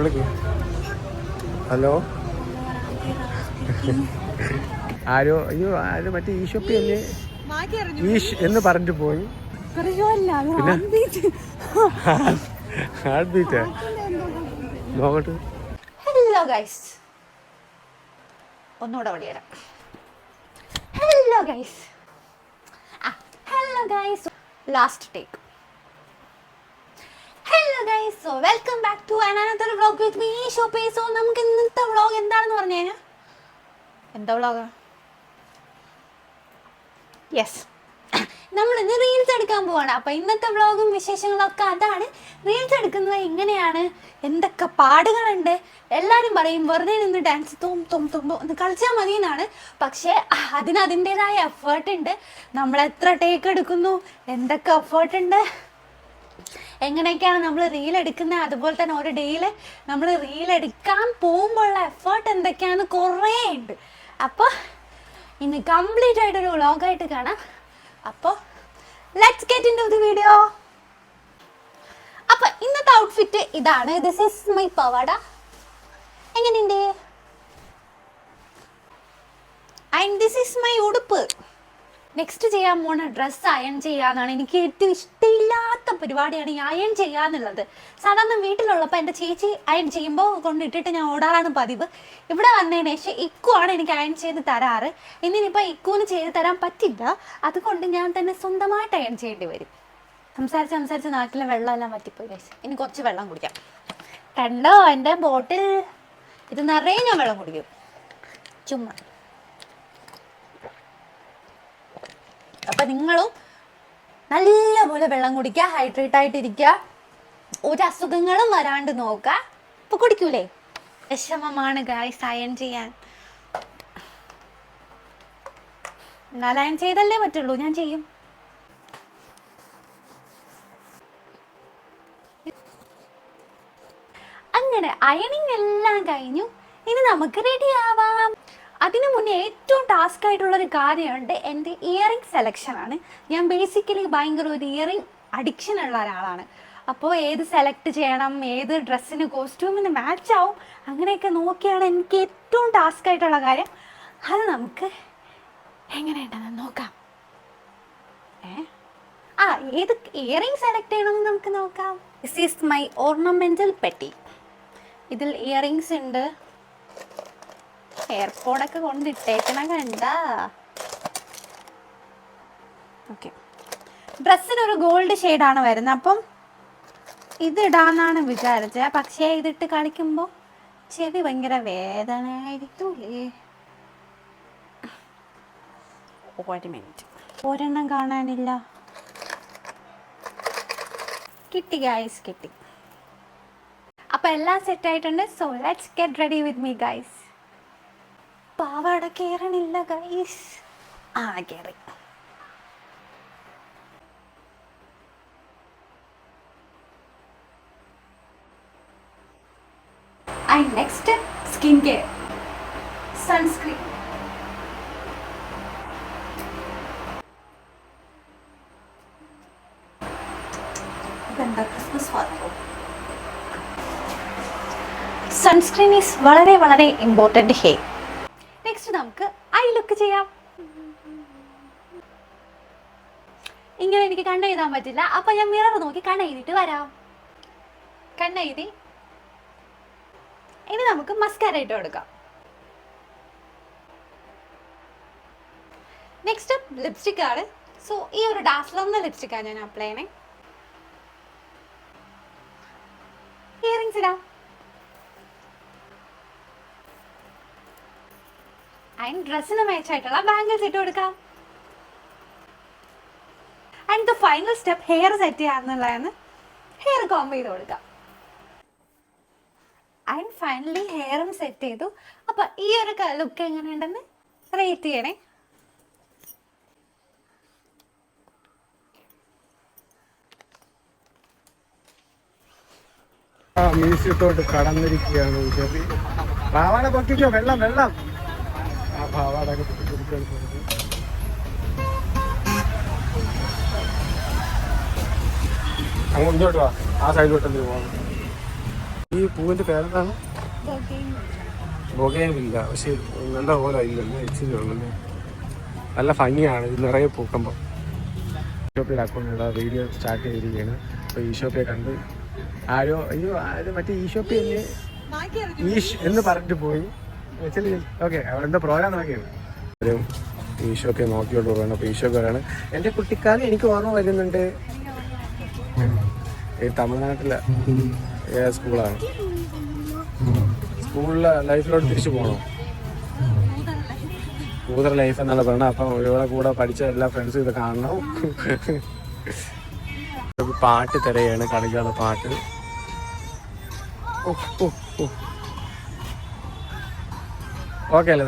വിളിക്ക്. ഹലോ? ആരോ അയ്യോ ആരോ മറ്റേ ഈശോപ്പി അല്ലേ? ഈഷ് എന്ന് പറഞ്ഞിട്ട് പോയി. ഹാർട്ട് ബീറ്റ് നോക്കട്ടെ. ഹലോ ഗൈസ് ഒന്നുകൂടെ വിളിയരാം ഹലോ ഗൈസ് ആ hello guys last take hello guys welcome back to another vlog with me shoppe so നമുക്ക് ഇന്നത്തെ വ്ളോഗ് എന്താണെന്ന് പറഞ്ഞു എന്താ വ്ളോഗാ യെസ് നമ്മൾ ഇന്ന് റീൽസ് എടുക്കാൻ പോവാണ്. അപ്പോൾ ഇന്നത്തെ വ്ളോഗും വിശേഷങ്ങളൊക്കെ അതാണ്. റീൽസ് എടുക്കുന്നത് എങ്ങനെയാണ് എന്തൊക്കെ പാടുകളുണ്ട്? എല്ലാവരും പറയും വെറുതെ നിന്ന് ഡാൻസ് തും തും തുമ്പോ ഒന്ന് കളിച്ചാൽ മതി എന്നാണ്. പക്ഷേ അതിന് അതിന്റെതായ എഫേർട്ട് ഉണ്ട്. നമ്മൾ എത്ര ടേക്ക് എടുക്കുന്നു? എന്തൊക്കെ എഫേർട്ട് ഉണ്ട്? എങ്ങനെയൊക്കെയാണ് നമ്മൾ റീൽ എടുക്കുന്നത് അതുപോലെ തന്നെ ഒരു ഡേയിൽ നമ്മൾ റീൽ എടുക്കാൻ പോകുമ്പോഴുള്ള എഫേർട്ട് എന്തൊക്കെയാണ്? കുറേ ഉണ്ട് അപ്പോൾ ഇന്ന് കംപ്ലീറ്റ് ആയിട്ടൊരു വ്ളോഗായിട്ട് കാണാം. അപ്പോൾ let's get into the video അപ്പോൾ ഇന്നത്തെ ഔട്ട്ഫിറ്റ് ഇതാണ്. ദിസ് ഈസ് മൈ പവാട എങ്ങനെയുണ്ട്? And this is my uduppu. Next ചെയ്യാൻ പോണ ഡ്രസ്സ് അയൺ ചെയ്യാന്നാണ്. എനിക്ക് ഏറ്റവും ഇഷ്ടമില്ലാത്ത പരിപാടിയാണ് ഈ അയൺ ചെയ്യാന്നുള്ളത്. സാധാരണ വീട്ടിലുള്ളപ്പോൾ എന്റെ ചേച്ചി അയൺ ചെയ്യുമ്പോൾ കൊണ്ടിട്ടിട്ട് ഞാൻ ഓടാറാണ് പതിവ്. ഇവിടെ വന്നതിന് ശേഷം ഇക്കു ആണ് എനിക്ക് അയൺ ചെയ്ത് തരാറ്. ഇന്നിനിപ്പോൾ ഇക്കുവിന് ചെയ്ത് തരാൻ പറ്റില്ല. അതുകൊണ്ട് ഞാൻ തന്നെ സ്വന്തമായിട്ട് അയൺ ചെയ്യേണ്ടി വരും. സംസാരിച്ച് സംസാരിച്ച് നാട്ടിലെ വെള്ളമെല്ലാം പറ്റിപ്പോയി. ഇനി കുറച്ച് വെള്ളം കുടിക്കാം. കണ്ടോ? എന്റെ ബോട്ടിൽ ഇത് നിറയെ ഞാൻ വെള്ളം കുടിക്കും. ചുമ്മാ. അപ്പൊ നിങ്ങളും നല്ലപോലെ വെള്ളം കുടിക്കുക ഹൈഡ്രേറ്റ് ആയിട്ടിരിക്കുക. ഒരു അസുഖങ്ങളും വരാണ്ട് നോക്കുക. ഇപ്പൊ കുടിക്കൂലേ? വിഷമമാണ് ഗായ്സ് അയൺ ചെയ്യാൻ. എന്നാൽ അയൺ ചെയ്തല്ലേ പറ്റുള്ളൂ ഞാൻ ചെയ്യും. അങ്ങനെ അയണിങ് എല്ലാം കഴിഞ്ഞു. ഇനി നമുക്ക് റെഡി ആവാം. അതിനു മുന്നേ ഏറ്റവും ടാസ്ക് ആയിട്ടുള്ള ഒരു കാര്യമുണ്ട് എന്റെ ഇയറിംഗ് സെലക്ഷൻ ആണ്. ഞാൻ ബേസിക്കലി ഭയങ്കര ഒരു ഇയറിംഗ് അഡിക്ഷൻ ഉള്ള ഒരാളാണ്. അപ്പോൾ ഏത് സെലക്ട് ചെയ്യണം ഏത് ഡ്രസ്സിന് കോസ്റ്റ്യൂമിന് മാച്ച് ആവും അങ്ങനെയൊക്കെ നോക്കിയാണ് എനിക്ക് ഏറ്റവും ടാസ്ക് ആയിട്ടുള്ള കാര്യം. അത് നമുക്ക് എങ്ങനെയുണ്ടെന്ന് നോക്കാം. ഏ? ആ ഏത് ഇയറിംഗ് സെലക്ട് ചെയ്യണമെന്ന് നമുക്ക് നോക്കാം. ദിസ് ഈസ് മൈ ഓർണമെന്റൽ പെട്ടി ഇതിൽ ഇയറിംഗ്സ് ഉണ്ട്. എയർപോഡൊക്കെ കൊണ്ടിട്ടേക്കണ കണ്ട. ഓക്കെ ഡ്രസ്സിനൊരു ഗോൾഡ് ഷെയ്ഡാണ് വരുന്നത്. അപ്പം ഇത് ഇടാന്നാണ് വിചാരിച്ചത് പക്ഷേ ഇതിട്ട് കളിക്കുമ്പോൾ ചെവി ഭയങ്കര വേദനയായിരിക്കൂലേ. ഒരു മിനിറ്റ് ഒരെണ്ണം കാണാനില്ല. കിട്ടി ഗായ്സ് കിട്ടി. അപ്പൊ എല്ലാം സെറ്റ് ആയിട്ടുണ്ട്. So let's get ready with me guys പാവാട കേറണില്ല ഗൈസ് ആ കേറി. And next skin care sunscreen ഇതെന്താ ക്രിസ്മസ് സൺസ്ക്രീൻ ഈസ് വളരെ വളരെ ഇമ്പോർട്ടന്റ് ഹേ നെക്സ്റ്റ് നമുക്ക് ഐ ലുക്ക് ചെയ്യാം. ഇങ്ങനെ എനിക്ക് കണ്ണ് എഴുതാൻ പറ്റില്ല. അപ്പൊ ഞാൻ മിറർ നോക്കി കണ്ണ് എഴുതിയിട്ട് വരാം. കണ്ണ് എഴുതി. ഇനി നമുക്ക് മസ്കാര ഇട്ട് കൊടുക്കാം. നെക്സ്റ്റ് ലിപ്സ്റ്റിക് ആണ്. സോ ഈ ഒരു ഡാസ്ലറിന്റെ ലിപ്സ്റ്റിക്കാണ് ഞാൻ അപ്ലൈ ചെയ്യണേ. ഇയറിങ്സ് ഇടാം. അതിന് ഡ്രസ്സിന് മാച്ച് ആയിട്ടുള്ള ബാംഗിൾസ് ഇട്ട് കൊടുക്കാം. And the final step hair set ചെയ്യാന്നുള്ളതാണ്. Hair comb ചെയ്ത് കൊടുക്കാം. ആൻഡ് ഫൈനലി ഹെയറും സെറ്റ് ചെയ്തു. അപ്പൊ ഈ ഒരു ലുക്ക് എങ്ങനെയുണ്ടെന്ന് റേറ്റ് ചെയ്യണേ. മ്യൂസിയത്തോട്ട് കടന്നിരിക്കുകയാണ്. പാവാട പൊക്കിക്കോ വെള്ളം വെള്ളം. ആ പാവാടൊക്കെ പൊട്ടിക്കാൻ അങ്ങോട്ട് ഇങ്ങോട്ട് വാ. ആ സൈഡിലോട്ട് എന്തിനു പോകണം ഈ പൂവിന്റെ പേരെന്താണ്? ബൊഗേനില്ല പക്ഷെ നല്ല പോലെ ഇല്ലല്ലേ ഇച്ചിരി ഉള്ളല്ലേ? നല്ല ഭംഗിയാണ്. ഇത് നിറയെ പൂക്കുമ്പോൾ അക്കൗണ്ട് വീഡിയോ സ്റ്റാർട്ട് ചെയ്തിരിക്കുകയാണ്. അപ്പോൾ ഈ ഷോപ്പിൽ കണ്ട് ആരോ അയ്യോ മറ്റേ ഈ എന്ന് പറഞ്ഞിട്ട് പോയി. നോക്കിയോട്ട് പ്രോഗ്രാം നോക്കിയാണ് ആരും ഈ ഷോപ്പിൽ നോക്കിയോണ്ട് പോകണം അപ്പോൾ ഈശോ പറയാണ് എന്റെ കുട്ടിക്കാലം എനിക്ക് ഓർമ്മ വരുന്നുണ്ട്. ഈ തമിഴ്നാട്ടിലെ സ്കൂളാണ്. സ്കൂളിലെ ലൈഫിലോട്ട് തിരിച്ചു പോകണോ? കൂതർ ലൈഫ് എന്നാണ് പറഞ്ഞത് അപ്പം ഒരുപാട് കൂടെ പഠിച്ച എല്ലാ ഫ്രണ്ട്സും ഇത് കാണണം. പാട്ട് തിരയാണ് കളിക്കാനുള്ള പാട്ട്. ഓക്കെ അല്ലേ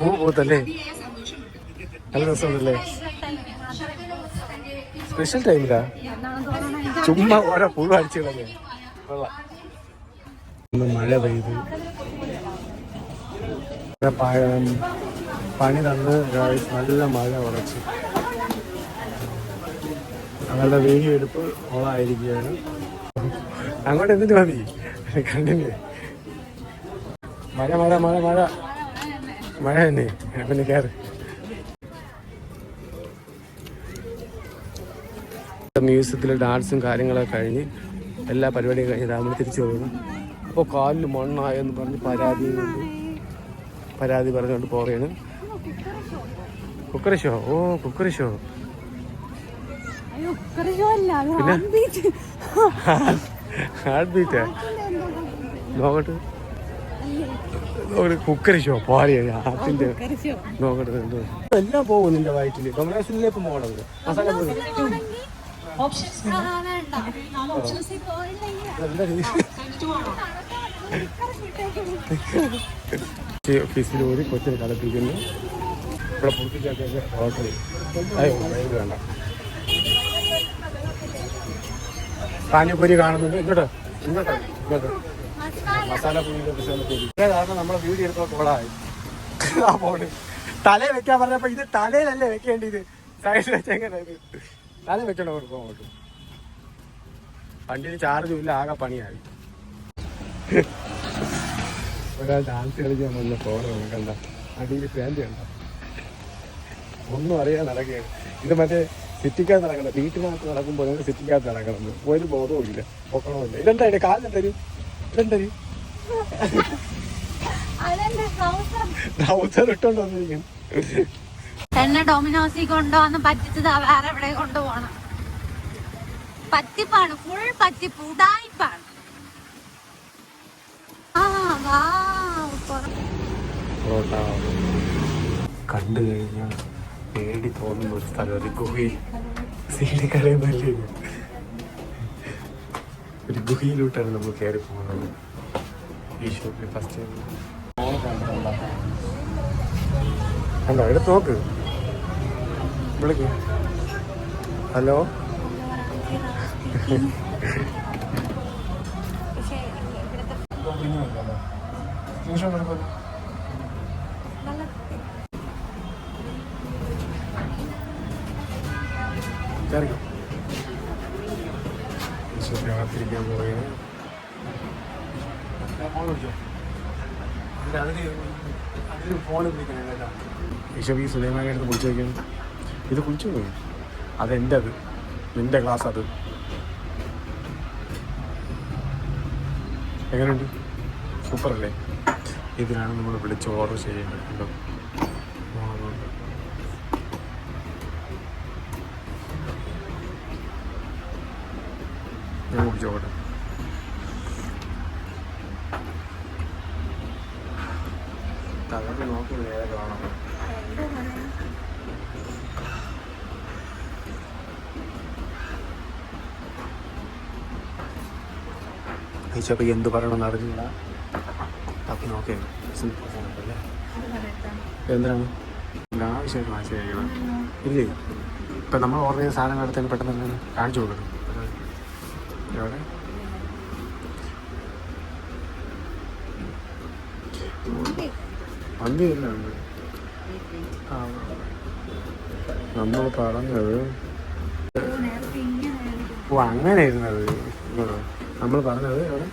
പൂ പൂത്തല്ലേ? നല്ല രസമുണ്ടല്ലേ? സ്പെഷ്യൽ ടൈമിലാ? ചുമ്മാ ഓരോ പുഴു അടിച്ചു കളഞ്ഞേ. കൊള്ളാം. മഴ പെയ്തു. പണി തന്ന് നല്ല മഴ ഉറച്ചു. ഞങ്ങളുടെ വീഡിയോ എടുപ്പ് ഓളായിരിക്കുകയാണ്. അങ്ങോട്ട് എന്തിനു മതി കണ്ടില്ലേ? മഴ മഴ മഴ മഴ. മഴ തന്നെ. പിന്നെ കയറി മ്യൂസിയത്തിൽ ഡാൻസും കാര്യങ്ങളൊക്കെ കഴിഞ്ഞ് എല്ലാ പരിപാടിയും കഴിഞ്ഞ് നമ്മൾ തിരിച്ചു പോകുന്നു അപ്പോൾ കാലിൽ മണ്ണായെന്ന് പറഞ്ഞ് പരാതി കൊണ്ട് പരാതി പറഞ്ഞുകൊണ്ട് പോവുകയാണ്. Cookery show. ഓ കുക്കറി ഷോ. Heart beat. നോക്കട്ടെ. ഒരു കുക്കറി ഷോ പാടിയ? ഹാർട്ടിന്റെ നോക്കട്ടെ എന്തോ. എല്ലാം പോകും നിന്റെ വയറ്റിൽ. മസാല പോകും ഓഫീസിൽ ഒരു കൊച്ചിനെ കളിപ്പിക്കുന്നു ഇവിടെ പുറത്തേക്കൊക്കെ ഓർഡർ ചെയ്യും വേണ്ട. പാനിപ്പൂരി കാണുന്നുണ്ട് ഇങ്ങോട്ട് ഇങ്ങോട്ട് ഇങ്ങോട്ട്. മസാല പൂരി മസാല പൂരി ഇതേ കാരണം നമ്മളെ വീഡിയോ എടുത്തോ കോളായി. ആ ഫോണ് തലേ വെക്കാൻ പറഞ്ഞപ്പോ ഇത് തലയിലല്ലേ വെക്കേണ്ടത്? സൈഡിൽ വെച്ചെങ്ങനെ തല വെക്കണോ കൊടുക്കും അങ്ങോട്ട്. വണ്ടിയിൽ ചാർജും ഇല്ല ആകെ പണിയായി. ഒരാൾ ഡാൻസ് കളിക്കാൻ വന്ന ഫോൺ കണ്ട. അടിയിൽ ഫാന്റ് കണ്ട. ഒന്നും അറിയാൻ നടക്കുകയാണ്. ഇത് മറ്റേ സിറ്റിക്കകത്ത് നടക്കണം വീട്ടിനകത്ത് നടക്കുമ്പോൾ നിങ്ങൾ സിറ്റിക്കകത്ത് നടക്കണം. ഒരു ബോധവും ഇല്ല. പൊക്കണമില്ല. ഇതെന്താ അതിന്റെ കാലം തരും. ഇതെന്തരും ട്രൗസർ ഇട്ടോണ്ട് വന്നിരിക്കുന്നു. എന്നെ ഡൊമിനോസിൽ കൊണ്ടുവന്ന് പറ്റിച്ചത് വേറെ എവിടെ കൊണ്ടുപോകണം? പറ്റിപ്പാണ്. ഫുൾ പറ്റിപ്പ്. ഉടായിപ്പാണ് കണ്ടു കഴിഞ്ഞാൽ പേടി തോന്നുന്ന ഒരു സ്ഥലം ഒരു ഗുഹയിൽ സീഡി കരയുന്നല്ലേ ഇത്? ഒരു ഗുഹയിലോട്ടാണ് നമ്മൾ കയറി പോകുന്നത് ഈ ഷോപ്പിൽ ഫസ്റ്റ് കണ്ടോ എടുത്ത് നോക്ക് വിളിക്ക് ഹലോ സ്ക്രീൻഷോട്ട് ഈശോയ്ക്ക് കാത്തിരിക്കാൻ കേട്ടോ ഈശോ ഈ സുലൈമാനെ അടുത്ത് കുളിച്ച് വയ്ക്കണം ഇത് കുളിച്ചു പോയി അതെന്റെ അത് നിന്റെ ക്ലാസ് അത് എങ്ങനെയുണ്ട് സൂപ്പർ അല്ലേ ഇതിനാണ് നമ്മൾ വിളിച്ച് ഓർഡർ ചെയ്യേണ്ടത് കണ്ടോ ഓർഡർ ഞാൻ വേണം ചോദിച്ചപ്പോൾ എന്ത് പറയണമെന്ന് അറിഞ്ഞില്ല. തപ്പി നോക്കേ അല്ലേ എന്താണ് ആവശ്യമായിട്ട് വാങ്ങിച്ചു കഴിക്കണം. ഇല്ലേ ഇപ്പം നമ്മൾ ഓർഡർ ചെയ്ത സാധനം എടുത്തതിന് പെട്ടെന്ന് കാണിച്ചു കൊടുക്കണം. എവിടെ മന്തി എല്ലാം നമ്മൾ പറഞ്ഞത് ഓ അങ്ങനെ ഇരുന്നത് നമ്മൾ പറഞ്ഞത് എവിടെ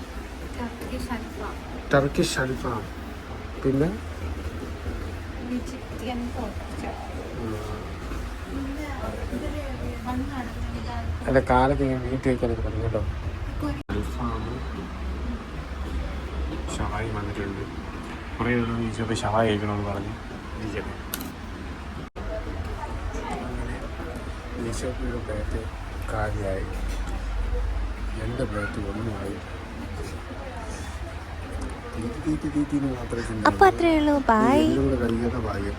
ടർക്കിഷ് അൽഫാം പിന്നെ അല്ല കാലത്ത് ഞാൻ വീട്ടിൽ വയ്ക്കാനൊക്കെ പറഞ്ഞു കേട്ടോ ഷവായി വന്നിട്ടുണ്ട്. കുറേ ദിവസം ചോദിച്ചപ്പോൾ ഷവായി കഴിക്കണമെന്ന് പറഞ്ഞു ഇരിക്കട്ടെ ഈശോപ്പിയുടെ പ്ലേറ്റ് കാലിയായി. എന്റെ പ്ലേറ്റ് ഒന്നുമായി. അപ്പൊ അത്രേ ഉള്ളൂ. ബൈ കഴിയാത്ത ഭാഗ്യം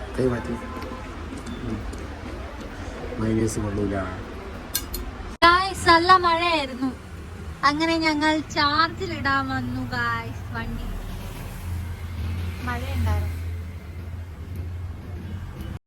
മൈനേഴ്സ് കൊള്ളൂല. നല്ല മഴയായിരുന്നു. അങ്ങനെ ഞങ്ങൾ ചാർജിലിടാൻ വന്നു ഗായ്സ് വണ്ടി. മഴയുണ്ടായിരുന്നു.